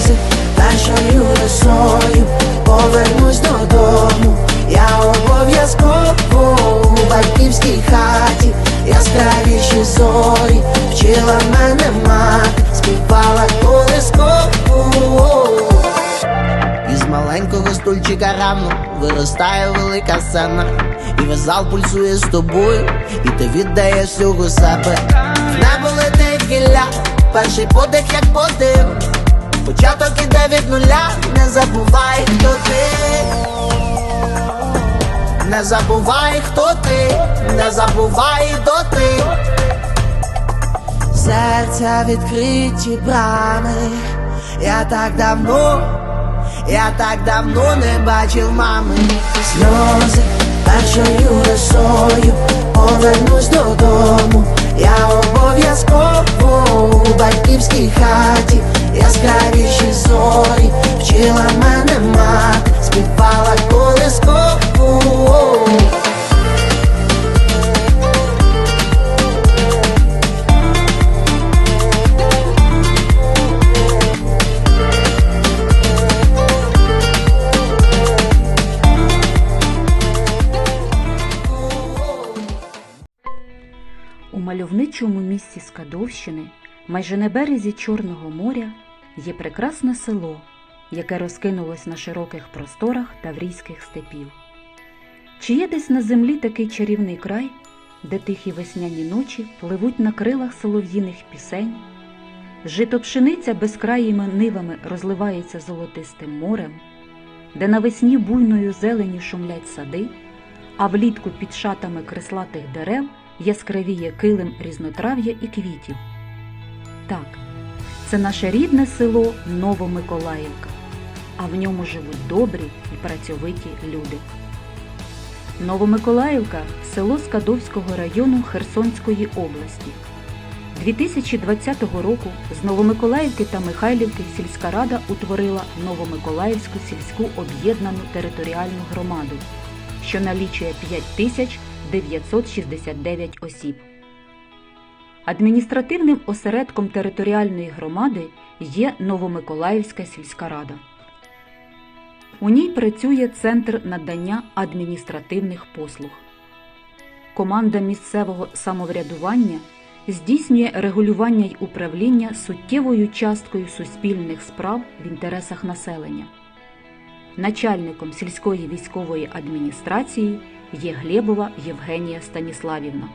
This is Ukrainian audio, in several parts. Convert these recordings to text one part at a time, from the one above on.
сльози першою росою повернусь додому. Я обов'язково у батьківській хаті, яскравіші зорі, вчила мене мати, співала колискову. Із маленького стульчика рано виростає велика сцена, і весь зал пульсує з тобою, і ти віддаєш всього себе. Небо летить гілля, перший подих, як подив. Початок іде від нуля, не забувай, хто ти. Не забувай, хто ти, не забувай, хто ти. Серця відкриті брами, я так давно, я так давно не бачив мами. Сльози першою росою повернусь додому. Я обов'язково у батьківській хаті, яскравіші зорі, вчила мене мати, співала колискову. У мальовничому місці Скадовщини, майже на березі Чорного моря, є прекрасне село, яке розкинулось на широких просторах таврійських степів. Чи є десь на землі такий чарівний край, де тихі весняні ночі пливуть на крилах солов'їних пісень, жито пшениця безкраїми нивами розливається золотистим морем, де навесні буйною зелені шумлять сади, а влітку під шатами креслатих дерев яскравіє килим різнотрав'я і квітів. Так, це наше рідне село Новомиколаївка, а в ньому живуть добрі і працьовиті люди. Новомиколаївка село Скадовського району Херсонської області. 2020 року з Новомиколаївки та Михайлівки сільська рада утворила Новомиколаївську сільську об'єднану територіальну громаду, що налічує 5969 осіб. Адміністративним осередком територіальної громади є Новомиколаївська сільська рада. У ній працює Центр надання адміністративних послуг. Команда місцевого самоврядування здійснює регулювання й управління суттєвою часткою суспільних справ в інтересах населення. Начальником сільської військової адміністрації є Глебова Євгенія Станіславівна.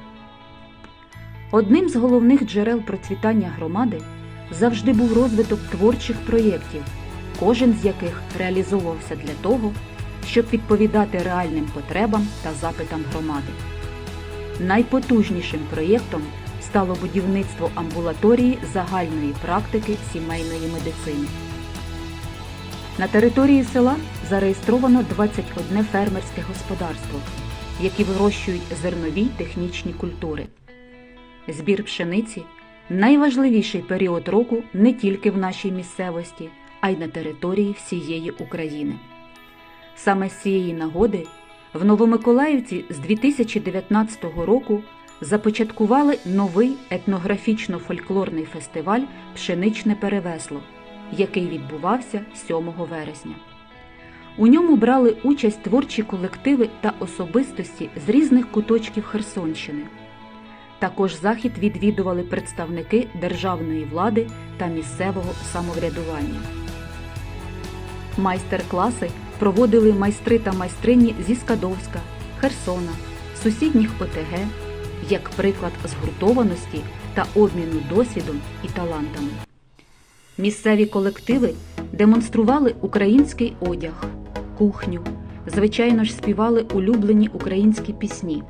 Одним з головних джерел процвітання громади завжди був розвиток творчих проєктів, кожен з яких реалізовувався для того, щоб відповідати реальним потребам та запитам громади. Найпотужнішим проєктом стало будівництво амбулаторії загальної практики сімейної медицини. На території села зареєстровано 21 фермерське господарство, які вирощують зернові технічні культури. Збір пшениці найважливіший період року не тільки в нашій місцевості, а й на території всієї України. Саме з цієї нагоди в Новомиколаївці з 2019 року започаткували новий етнографічно-фольклорний фестиваль Пшеничне перевесло, який відбувався 7 вересня. У ньому брали участь творчі колективи та особистості з різних куточків Херсонщини. Також захід відвідували представники державної влади та місцевого самоврядування. Майстер-класи проводили майстри та майстрині зі Скадовська, Херсона, сусідніх ОТГ, як приклад згуртованості та обміну досвідом і талантами. Місцеві колективи демонстрували український одяг, кухню, звичайно ж співали улюблені українські пісні.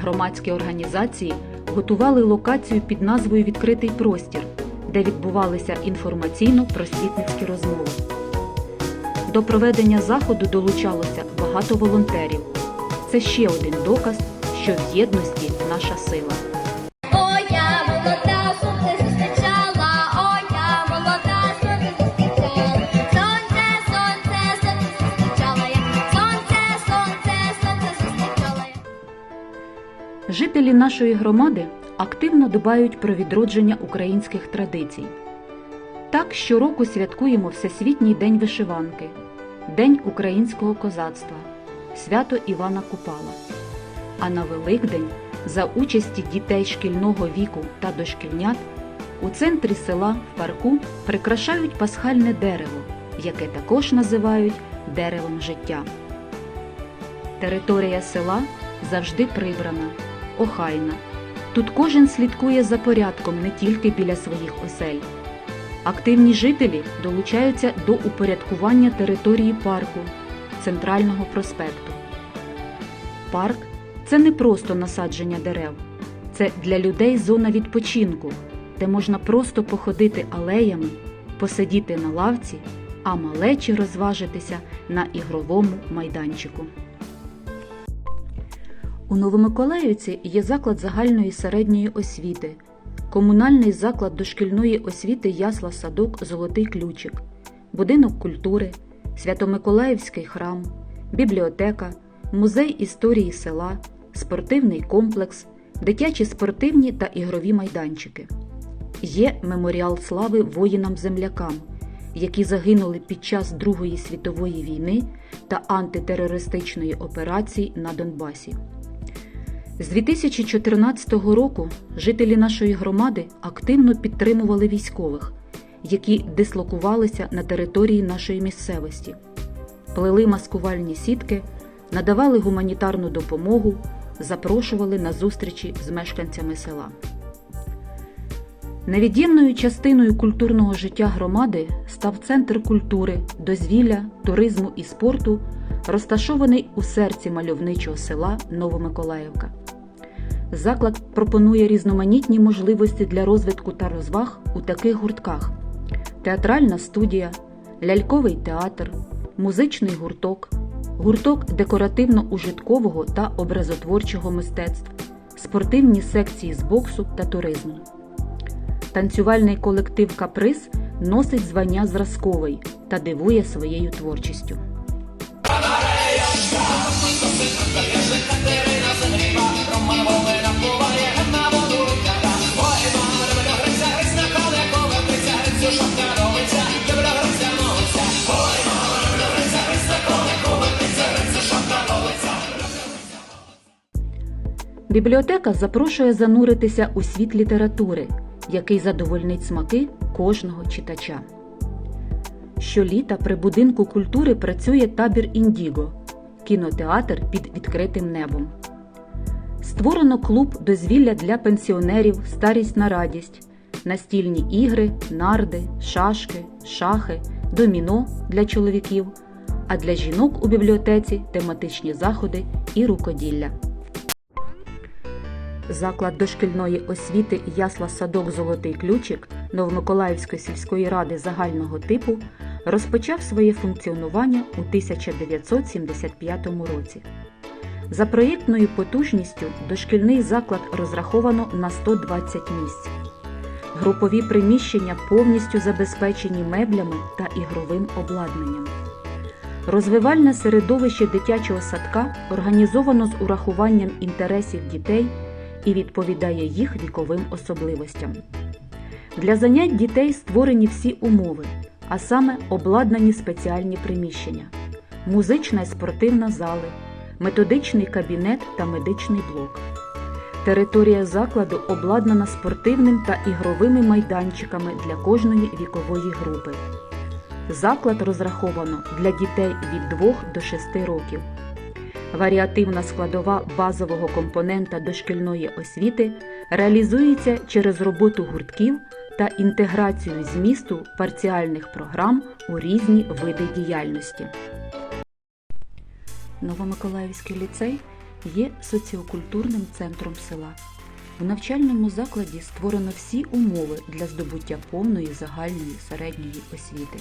Громадські організації готували локацію під назвою Відкритий простір, де відбувалися інформаційно-просвітницькі розмови. До проведення заходу долучалося багато волонтерів. Це ще один доказ, що в єдності наша сила. Жителі нашої громади активно дбають про відродження українських традицій. Так щороку святкуємо Всесвітній день вишиванки, День українського козацтва, свято Івана Купала. А на Великдень, за участі дітей шкільного віку та дошкільнят, у центрі села в парку прикрашають пасхальне дерево, яке також називають деревом життя. Територія села завжди прибрана, охайна. Тут кожен слідкує за порядком не тільки біля своїх осель. Активні жителі долучаються до упорядкування території парку, центрального проспекту. Парк це не просто насадження дерев, це для людей зона відпочинку, де можна просто походити алеями, посидіти на лавці, а малечі розважитися на ігровому майданчику. У Новомиколаївці є заклад загальної середньої освіти, комунальний заклад дошкільної освіти Ясла Садок Золотий ключик, будинок культури, Свято-Миколаївський храм, бібліотека, музей історії села, спортивний комплекс, дитячі спортивні та ігрові майданчики. Є меморіал слави воїнам-землякам, які загинули під час Другої світової війни та антитерористичної операції на Донбасі. З 2014 року жителі нашої громади активно підтримували військових, які дислокувалися на території нашої місцевості, плели маскувальні сітки, надавали гуманітарну допомогу, запрошували на зустрічі з мешканцями села. Невід'ємною частиною культурного життя громади став центр культури, дозвілля, туризму і спорту, розташований у серці мальовничого села Новомиколаївка. Заклад пропонує різноманітні можливості для розвитку та розваг у таких гуртках: театральна студія, ляльковий театр, музичний гурток, гурток декоративно-ужиткового та образотворчого мистецтв, спортивні секції з боксу та туризму. Танцювальний колектив Каприз носить звання зразковий та дивує своєю творчістю. Бібліотека запрошує зануритися у світ літератури, який задовольнить смаки кожного читача. Щоліта при будинку культури працює табір Індіго кінотеатр під відкритим небом. Створено клуб дозвілля для пенсіонерів Старість на радість, настільні ігри, нарди, шашки, шахи, доміно для чоловіків, а для жінок у бібліотеці тематичні заходи і рукоділля. Заклад дошкільної освіти Ясла Садок Золотий ключик Новомиколаївської сільської ради загального типу розпочав своє функціонування у 1975 році. За проєктною потужністю дошкільний заклад розраховано на 120 місць. Групові приміщення повністю забезпечені меблями та ігровим обладнанням. Розвивальне середовище дитячого садка організовано з урахуванням інтересів дітей і відповідає їх віковим особливостям. Для занять дітей створені всі умови, а саме обладнані спеціальні приміщення, музична і спортивна зали, методичний кабінет та медичний блок. Територія закладу обладнана спортивним та ігровими майданчиками для кожної вікової групи. Заклад розраховано для дітей від 2 до 6 років. Варіативна складова базового компонента дошкільної освіти реалізується через роботу гуртків та інтеграцію змісту парціальних програм у різні види діяльності. Новомиколаївський ліцей є соціокультурним центром села. В навчальному закладі створено всі умови для здобуття повної загальної середньої освіти.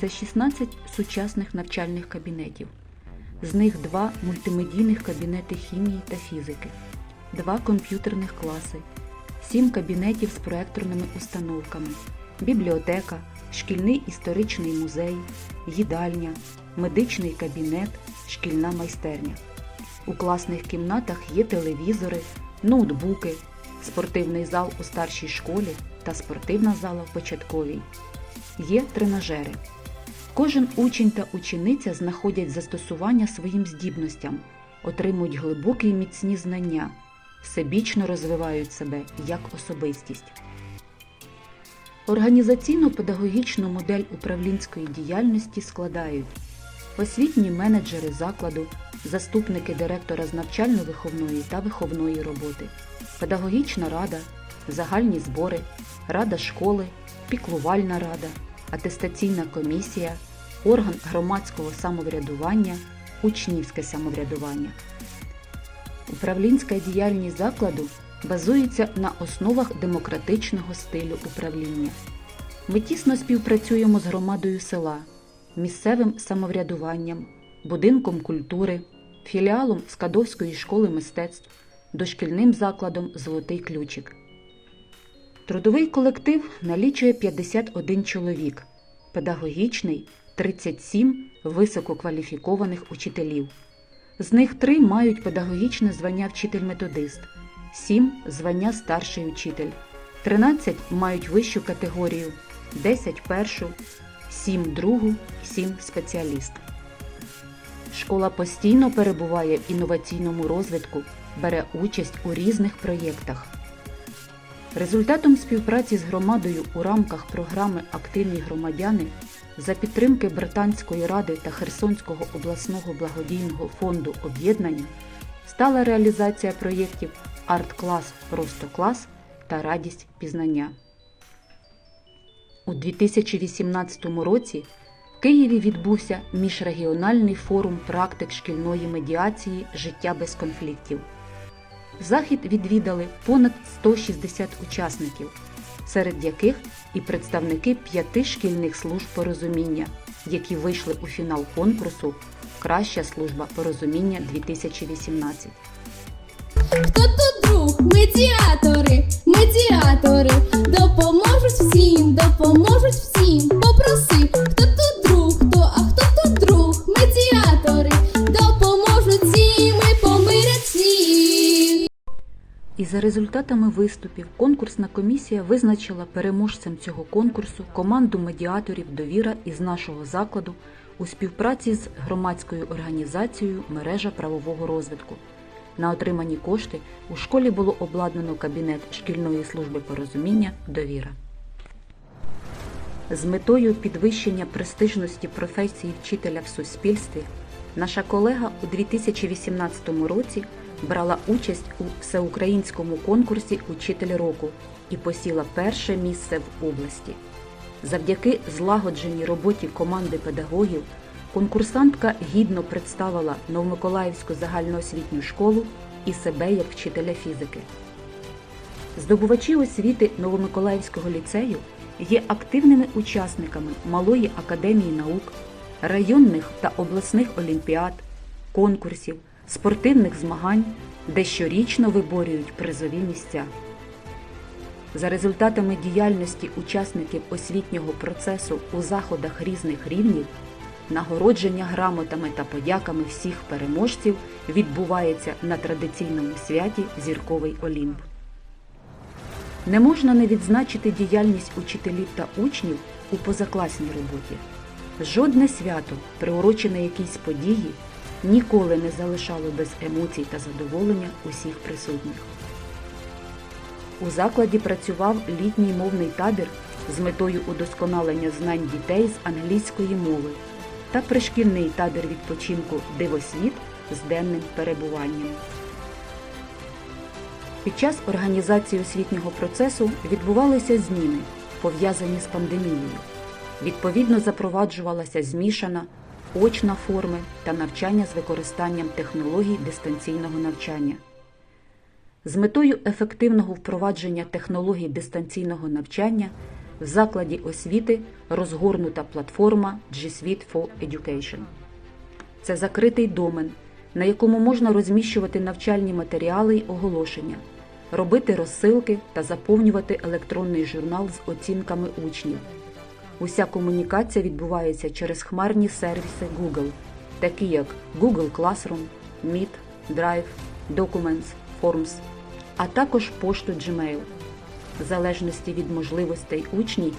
Це 16 сучасних навчальних кабінетів. З них два мультимедійних кабінети хімії та фізики, два комп'ютерних класи, сім кабінетів з проекторними установками, бібліотека, шкільний історичний музей, їдальня, медичний кабінет, шкільна майстерня. У класних кімнатах є телевізори, ноутбуки, спортивний зал у старшій школі та спортивна зала в початковій. Є тренажери. Кожен учень та учениця знаходять застосування своїм здібностям, отримують глибокі і міцні знання, всебічно розвивають себе як особистість. Організаційно-педагогічну модель управлінської діяльності складають освітні менеджери закладу, заступники директора з навчально-виховної та виховної роботи, педагогічна рада, загальні збори, рада школи, піклувальна рада, атестаційна комісія, орган громадського самоврядування, учнівське самоврядування. Управлінська діяльність закладу базується на основах демократичного стилю управління. Ми тісно співпрацюємо з громадою села, місцевим самоврядуванням, будинком культури, філіалом Скадовської школи мистецтв, дошкільним закладом Золотий ключик. Трудовий колектив налічує 51 чоловік, педагогічний 37 висококваліфікованих учителів. З них три мають педагогічне звання вчитель-методист, 7 звання старший учитель, 13 мають вищу категорію, 10 першу, 7 другу, 7 спеціаліст. Школа постійно перебуває в інноваційному розвитку, бере участь у різних проєктах. Результатом співпраці з громадою у рамках програми Активні громадяни за підтримки Британської ради та Херсонського обласного благодійного фонду об'єднання стала реалізація проєктів Арт-клас Просто клас та Радість пізнання. У 2018 році Києві відбувся міжрегіональний форум практик шкільної медіації Життя без конфліктів. Захід відвідали понад 160 учасників, серед яких і представники п'яти шкільних служб порозуміння, які вийшли у фінал конкурсу Краща служба порозуміння 2018. Хто тут друг? Медіатори, медіатори допоможуть всім, допоможуть всім. Попроси, І за результатами виступів конкурсна комісія визначила переможцем цього конкурсу команду медіаторів Довіра із нашого закладу у співпраці з громадською організацією Мережа правового розвитку. На отримані кошти у школі було обладнано кабінет шкільної служби порозуміння Довіра. З метою підвищення престижності професії вчителя в суспільстві наша колега у 2018 році брала участь у всеукраїнському конкурсі Учитель року і посіла перше місце в області. Завдяки злагодженій роботі команди педагогів конкурсантка гідно представила Новомиколаївську загальноосвітню школу і себе як вчителя фізики. Здобувачі освіти Новомиколаївського ліцею є активними учасниками Малої академії наук, районних та обласних олімпіад, конкурсів, спортивних змагань, де щорічно виборюють призові місця. За результатами діяльності учасників освітнього процесу у заходах різних рівнів, нагородження грамотами та подяками всіх переможців відбувається на традиційному святі Зірковий Олімп. Не можна не відзначити діяльність учителів та учнів у позакласній роботі. Жодне свято, приурочене якійсь події, ніколи не залишало без емоцій та задоволення усіх присутніх. У закладі працював літній мовний табір з метою удосконалення знань дітей з англійської мови та пришкільний табір відпочинку Дивосвіт з денним перебуванням. Під час організації освітнього процесу відбувалися зміни, пов'язані з пандемією. Відповідно запроваджувалася змішана, очна форми та навчання з використанням технологій дистанційного навчання. З метою ефективного впровадження технологій дистанційного навчання в закладі освіти розгорнута платформа G Suite for Education. Це закритий домен, на якому можна розміщувати навчальні матеріали й оголошення, робити розсилки та заповнювати електронний журнал з оцінками учнів. Уся комунікація відбувається через хмарні сервіси Google, такі як Google Classroom, Meet, Drive, Documents, Forms а також пошту Gmail. В залежності від можливостей учнів,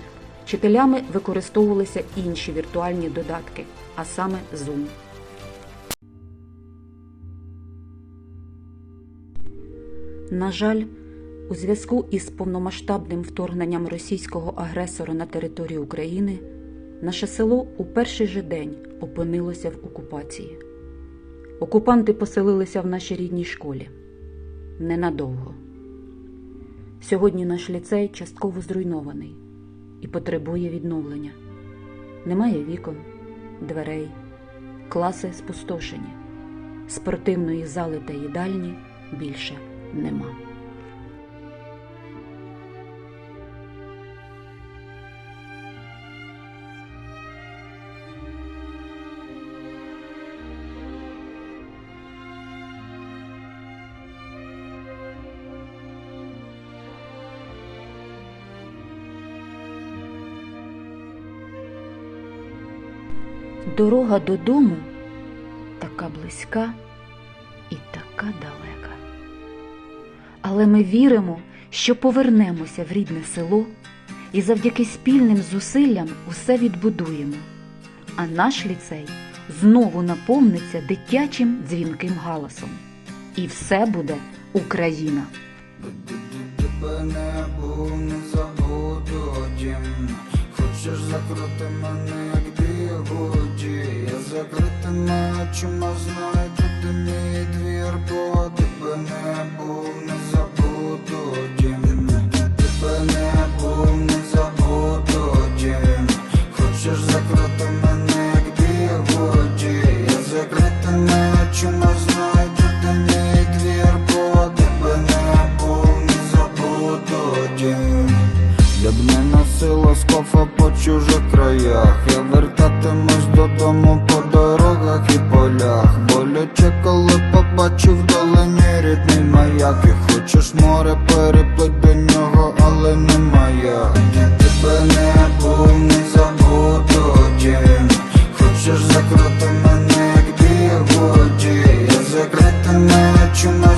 вчителями використовувалися інші віртуальні додатки, а саме Zoom. На жаль, у зв'язку із повномасштабним вторгненням російського агресора на територію України наше село у перший же день опинилося в окупації. Окупанти поселилися в нашій рідній школі ненадовго. Сьогодні наш ліцей частково зруйнований і потребує відновлення. Немає вікон, дверей, класи спустошені, спортивної зали та їдальні більше нема. Дорога додому така близька і така далека. Але ми віримо, що повернемося в рідне село і завдяки спільним зусиллям усе відбудуємо. А наш ліцей знову наповниться дитячим дзвінким галасом. І все буде Україна. Хочеш закрити мене, закритими очима знайду ти мій двір Бо тебе не був, не забуду дім Тебе не був, не забуду дім Хочеш закрити мене, як бігуді Я закритими очима знайду ти мій двір Бо тебе не був, не забуду дім я б скофа по чужих краях. Я вертатимусь додому по дорогах і полях. Боляче, коли побачив вдалині рідний маяк І хочеш море переплить до нього, але немає. Я тебе не був, не забуду тім Хочеш закрити мене, як бігоді Я закрити закритими очима